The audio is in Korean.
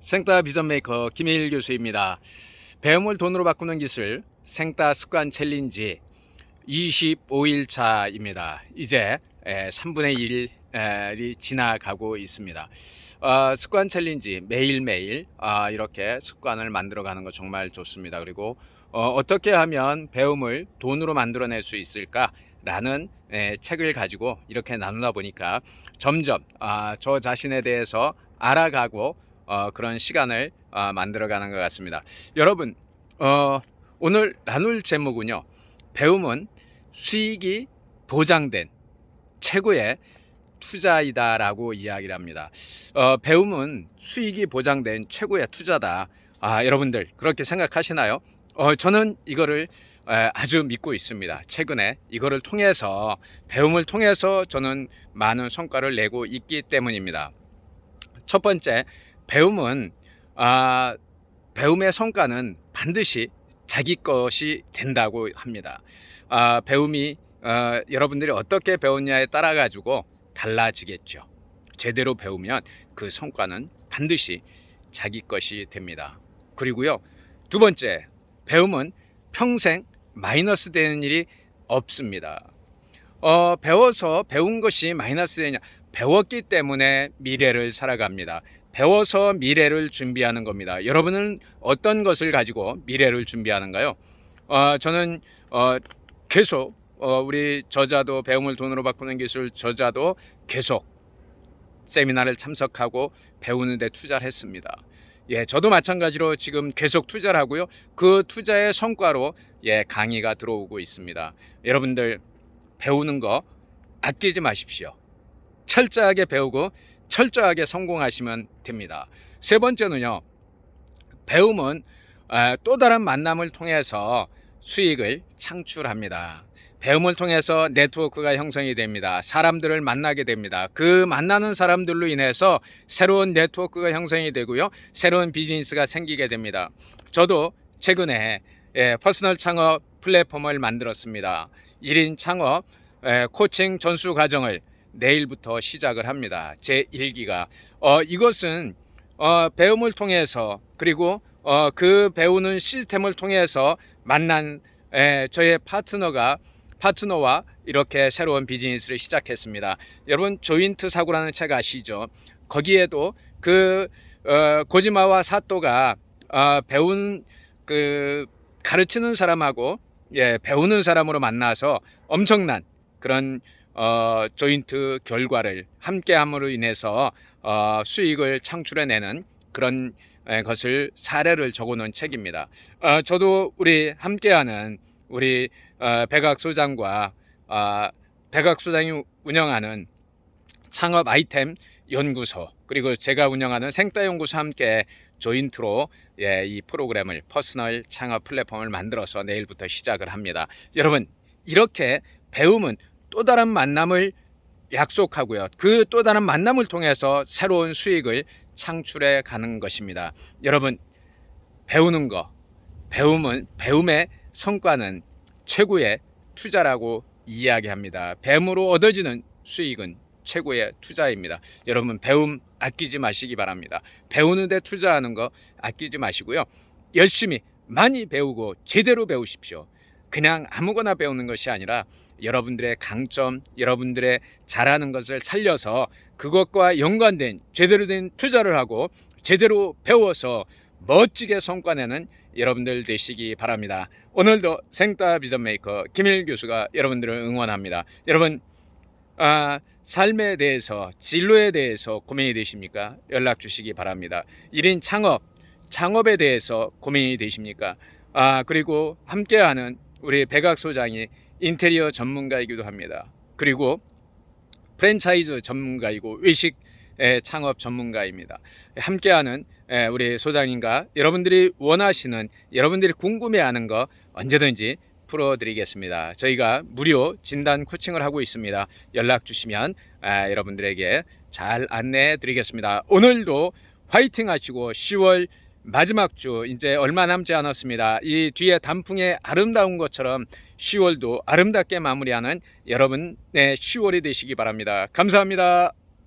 생따 비전 메이커 김혜일 교수입니다. 배움을 돈으로 바꾸는 기술 생따 습관 챌린지 25일 차입니다. 이제 3분의 1이 지나가고 있습니다. 어, 습관 챌린지 매일매일 아, 이렇게 습관을 만들어가는 거 정말 좋습니다. 그리고 어, 떻게 하면 배움을 돈으로 만들어낼 수 있을까? 라는 에, 책을 가지고 이렇게 나누다 보니까 점점 아, 저 자신에 대해서 알아가고 어, 그런 시간을 어, 만들어가는 것 같습니다. 여러분 어, 오늘 나눌 제목은요. 배움은 수익이 보장된 최고의 투자이다라고 이야기를 합니다. 어, 배움은 수익이 보장된 최고의 투자다. 아, 여러분들 그렇게 생각하시나요? 어, 저는 이거를 에, 아주 믿고 있습니다. 최근에 이거를 통해서 배움을 통해서 저는 많은 성과를 내고 있기 때문입니다. 첫 번째, 배움은 아, 배움의 성과는 반드시 자기 것이 된다고 합니다. 아, 배움이 어, 여러분들이 어떻게 배웠냐에 따라 가지고 달라지겠죠. 제대로 배우면 그 성과는 반드시 자기 것이 됩니다. 그리고요, 두 번째, 배움은 평생 마이너스 되는 일이 없습니다. 어, 배워서 배운 것이 마이너스 되냐? 배웠기 때문에 미래를 살아갑니다. 배워서 미래를 준비하는 겁니다. 여러분은 어떤 것을 가지고 미래를 준비하는가요? 어, 저는 어, 계속 어, 우리 저자도 배움을 돈으로 바꾸는 기술 저자도 계속 세미나를 참석하고 배우는 데 투자를 했습니다. 예, 저도 마찬가지로 지금 계속 투자를 하고요. 그 투자의 성과로 예, 강의가 들어오고 있습니다. 여러분들 배우는 거 아끼지 마십시오. 철저하게 배우고 철저하게 성공하시면 됩니다. 세 번째는요. 배움은 아, 또 다른 만남을 통해서 수익을 창출합니다. 배움을 통해서 네트워크가 형성이 됩니다. 사람들을 만나게 됩니다. 그 만나는 사람들로 인해서 새로운 네트워크가 형성이 되고요. 새로운 비즈니스가 생기게 됩니다. 저도 최근에 예, 퍼스널 창업 플랫폼을 만들었습니다. 1인 창업 예, 코칭 전수 과정을 내일부터 시작을 합니다. 제 1기가. 어, 이것은 어, 배움을 통해서 그리고 어, 그 배우는 시스템을 통해서 만난 에, 저의 파트너가 파트너와 이렇게 새로운 비즈니스를 시작했습니다. 여러분 조인트 사고라는 책 아시죠? 거기에도 그 어, 고지마와 사또가 어, 배운 그 가르치는 사람하고 예, 배우는 사람으로 만나서 엄청난 그런 어, 조인트 결과를 함께함으로 인해서 어, 수익을 창출해내는 그런 에, 것을 사례를 적어놓은 책입니다. 어, 저도 우리 함께하는 우리 어, 백악 소장과 어, 백악 소장이 운영하는 창업 아이템 연구소 그리고 제가 운영하는 생따 연구소 함께 조인트로 예, 이 프로그램을 퍼스널 창업 플랫폼을 만들어서 내일부터 시작을 합니다. 여러분 이렇게 배움은 또 다른 만남을 약속하고요. 그 또 다른 만남을 통해서 새로운 수익을 창출해 가는 것입니다. 여러분 배우는 거 배움은 배움의 성과는 최고의 투자라고 이야기합니다. 배움으로 얻어지는 수익은 최고의 투자입니다. 여러분 배움 아끼지 마시기 바랍니다. 배우는 데 투자하는 거 아끼지 마시고요. 열심히 많이 배우고 제대로 배우십시오. 그냥 아무거나 배우는 것이 아니라 여러분들의 강점, 여러분들의 잘하는 것을 살려서 그것과 연관된 제대로 된 투자를 하고 제대로 배워서 멋지게 성과 내는 여러분들 되시기 바랍니다. 오늘도 생따 비전 메이커 김일 교수가 여러분들을 응원합니다. 여러분 아, 삶에 대해서 진로에 대해서 고민이 되십니까? 연락 주시기 바랍니다. 1인 창업, 창업에 대해서 고민이 되십니까? 아, 그리고 함께하는 우리 백악 소장이 인테리어 전문가이기도 합니다. 그리고 프랜차이즈 전문가이고 외식 의 창업 전문가입니다. 함께하는 에, 우리 소장님과 여러분들이 원하시는 여러분들이 궁금해하는 거 언제든지 풀어드리겠습니다. 저희가 무료 진단 코칭을 하고 있습니다. 연락 주시면 아, 여러분들에게 잘 안내해 드리겠습니다. 오늘도 화이팅 하시고 10월 마지막 주 이제 얼마 남지 않았습니다. 이 뒤에 단풍의 아름다운 것처럼 10월도 아름답게 마무리하는 여러분의 10월이 되시기 바랍니다. 감사합니다.